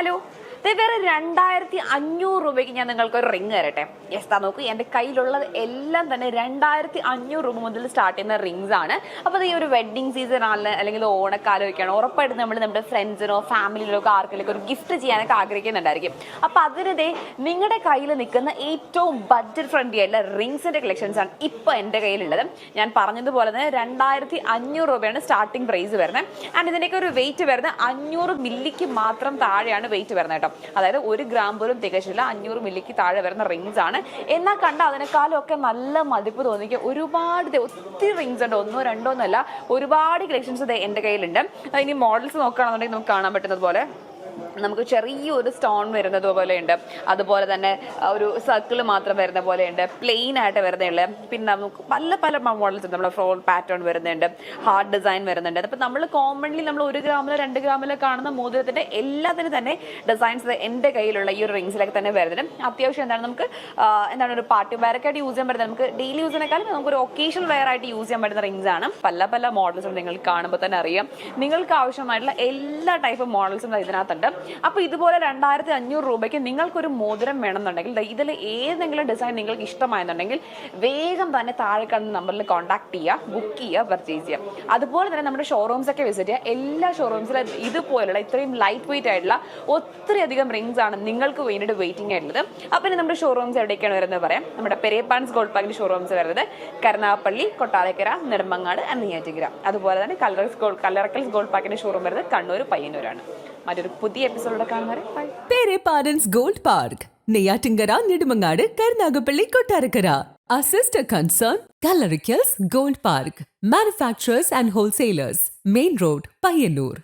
Hello. വേറെ രണ്ടായിരത്തി അഞ്ഞൂറ് രൂപയ്ക്ക് ഞാൻ നിങ്ങൾക്ക് ഒരു റിങ് തരട്ടെ. യെസ് താ നോക്കൂ എന്റെ കയ്യിലുള്ളത് എല്ലാം തന്നെ രണ്ടായിരത്തി അഞ്ഞൂറ് രൂപ മുതൽ സ്റ്റാർട്ട് ചെയ്യുന്ന റിങ്സ് ആണ്. അപ്പോൾ ഈ ഒരു വെഡ്ഡിങ് സീസൺ ആണ് അല്ലെങ്കിൽ ഓണക്കാലമൊക്കെയാണ് ഉറപ്പായിട്ട് നമ്മൾ നമ്മുടെ ഫ്രണ്ട്സിനോ ഫാമിലിയിലോ ഒക്കെ ആർക്കെങ്കിലും ഒരു ഗിഫ്റ്റ് ചെയ്യാനൊക്കെ ആഗ്രഹിക്കുന്നുണ്ടായിരിക്കും. അപ്പോൾ അതിനിടെ നിങ്ങളുടെ കയ്യിൽ നിൽക്കുന്ന ഏറ്റവും ബഡ്ജറ്റ് ഫ്രണ്ട്ലി ആയിട്ടുള്ള റിങ്സിന്റെ കളക്ഷൻസ് ആണ് ഇപ്പോൾ എന്റെ കയ്യിലുള്ളത്. ഞാൻ പറഞ്ഞതുപോലെ തന്നെ രണ്ടായിരത്തി അഞ്ഞൂറ് രൂപയാണ് സ്റ്റാർട്ടിംഗ് പ്രൈസ് വരുന്നത്. ആൻഡ് ഇതിന്റെയൊക്കെ ഒരു വെയിറ്റ് വരുന്നത് അഞ്ഞൂറ് മില്ലിക്ക് മാത്രം താഴെയാണ് വെയിറ്റ് വരുന്നത് കേട്ടോ. അതായത് ഒരു ഗ്രാം പോലും തികച്ചില്ല അഞ്ഞൂറ് മില്ലിക്ക് താഴെ വരുന്ന റിങ്സ് ആണ്. എന്നാൽ കണ്ട അതിനേക്കാളും ഒക്കെ നല്ല മതിപ്പ് തോന്നിക്കുക ഒരുപാട് ഒത്തിരി റിങ്സ് ഉണ്ട്. ഒന്നോ രണ്ടോ എന്നല്ല ഒരുപാട് കളക്ഷൻസ് എന്റെ കയ്യിലുണ്ട്. ഇനി മോഡൽസ് നോക്കുകയാണെന്നുണ്ടെങ്കിൽ നമുക്ക് കാണാൻ പറ്റുന്നത് പോലെ. നമുക്ക് ചെറിയൊരു സ്റ്റോൺ വരുന്നത് പോലെയുണ്ട്. അതുപോലെ തന്നെ ഒരു സർക്കിൾ മാത്രം വരുന്ന പോലെയുണ്ട്. പ്ലെയിൻ ആയിട്ട് വരുന്നുള്ളത് പിന്നെ നമുക്ക് പല പല മോഡൽസ് ഉണ്ട്. നമ്മുടെ ഫ്ലോർ പാറ്റേൺ വരുന്നുണ്ട്. ഹാർഡ് ഡിസൈൻ വരുന്നുണ്ട്. അപ്പോൾ നമ്മൾ കോമൺലി നമ്മൾ ഒരു ഗ്രാമിലോ രണ്ട് ഗ്രാമിലോ കാണുന്ന മോതിരത്തിന്റെ എല്ലാത്തിനും തന്നെ ഡിസൈൻസ് എന്റെ കയ്യിലുള്ള ഈ ഒരു റിങ്സിലൊക്കെ തന്നെ വരുന്നത് അത്യാവശ്യം എന്താണ് നമുക്ക് എന്താണ് ഒരു പാർട്ടി വെയർ യൂസ് ചെയ്യാൻ പറ്റുന്നത്? നമുക്ക് ഡെയിലി യൂസിനേക്കാളും നമുക്ക് ഒരു ഒക്കേഷണൽ വെയർ ആയിട്ട് യൂസ് ചെയ്യാൻ പറ്റുന്ന റിങ്സ് ആണ്. പല പല മോഡൽസും നിങ്ങൾ കാണുമ്പോൾ തന്നെ അറിയാം. നിങ്ങൾക്ക് ആവശ്യമായിട്ടുള്ള എല്ലാ ടൈപ്പ് മോഡൽസും ഇതിനകത്തുണ്ട്. അപ്പോൾ ഇതുപോലെ രണ്ടായിരത്തി അഞ്ഞൂറ് രൂപയ്ക്ക് നിങ്ങൾക്കൊരു മോതിരം വേണമെന്നുണ്ടെങ്കിൽ ഇതിൽ ഏതെങ്കിലും ഡിസൈൻ നിങ്ങൾക്ക് ഇഷ്ടമായെന്നുണ്ടെങ്കിൽ വേഗം തന്നെ താഴെ കാണുന്ന നമ്പറിൽ കോൺടാക്ട് ചെയ്യുക ബുക്ക് ചെയ്യുക പർച്ചേസ് ചെയ്യുക. അതുപോലെ തന്നെ നമ്മുടെ ഷോറൂംസ് ഒക്കെ വിസിറ്റ് ചെയ്യുക. എല്ലാ ഷോറൂംസിലും ഇതുപോലുള്ള ഇത്രയും ലൈറ്റ് വെയിറ്റ് ആയിട്ടുള്ള ഒത്തിരി അധികം റിങ്സ് ആണ് നിങ്ങൾക്ക് വേണ്ടിയിട്ട് വെയിറ്റിംഗ് ആയിട്ടുള്ളത്. അപ്പോൾ നമ്മുടെ ഷോറൂംസ് എവിടേക്കാണ് വരുന്നത് പറയാം. നമ്മുടെ പെരേപ്പാൻസ് ഗോൾഡ് പാക്കിന്റെ ഷോറൂംസ് വരുന്നത് കരുനാപ്പള്ളി കൊട്ടാരക്കര നെടുമ്പങ്ങാട് and അതുപോലെ തന്നെ കലറക്സ് ഗോൾഡ് കലറക്കൽസ് ഗോൾഡ് പാക്കിന്റെ ഷോറൂം വരുന്നത് കണ്ണൂർ പയ്യന്നൂരാണ്. മറ്റൊരു പുതിയ പേരെ parents gold park Neyyattinkara Nedumangad Karunagappally Kottarakkara sister concern, Gallericals Gold Park, manufacturers and wholesalers, Main Road, Payanur.